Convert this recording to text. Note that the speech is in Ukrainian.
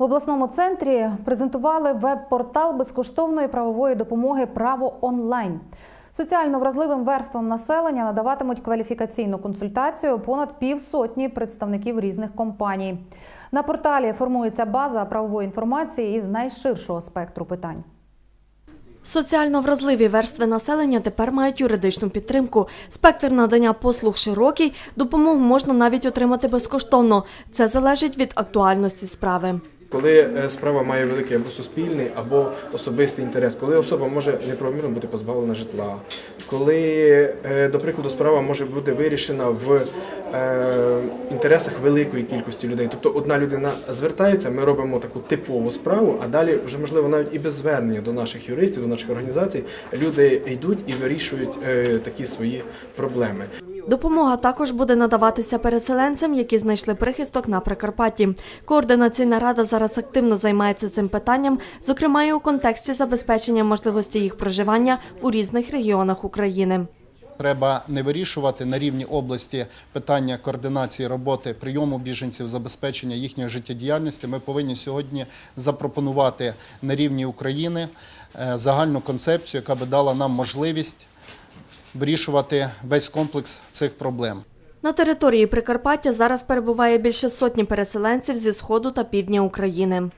В обласному центрі презентували веб-портал безкоштовної правової допомоги Право онлайн. Соціально вразливим верствам населення надаватимуть кваліфікаційну консультацію понад півсотні представників різних компаній. На порталі формується база правової інформації із найширшого спектру питань. Соціально вразливі верстви населення тепер мають юридичну підтримку. Спектр надання послуг широкий, допомогу можна навіть отримати безкоштовно. Це залежить від актуальності справи. Коли е, справа має великий або суспільний, або особистий інтерес, коли особа може неправомірно бути позбавлена житла, коли, е, до прикладу, справа може бути вирішена в е, інтересах великої кількості людей. Тобто одна людина звертається, ми робимо таку типову справу, а далі вже можливо навіть і без звернення до наших юристів, до наших організацій, люди йдуть і вирішують такі свої проблеми. Допомога також буде надаватися переселенцям, які знайшли прихисток на Прикарпатті. Координаційна рада зараз активно займається цим питанням, зокрема і у контексті забезпечення можливості їх проживання у різних регіонах України. Треба не вирішувати на рівні області питання координації роботи прийому біженців, забезпечення їхньої життєдіяльності. Ми повинні сьогодні запропонувати на рівні України е, загальну концепцію, яка би дала нам можливість вирішувати весь комплекс цих проблем. На території Прикарпаття зараз перебуває більше сотні переселенців зі сходу та півдня України.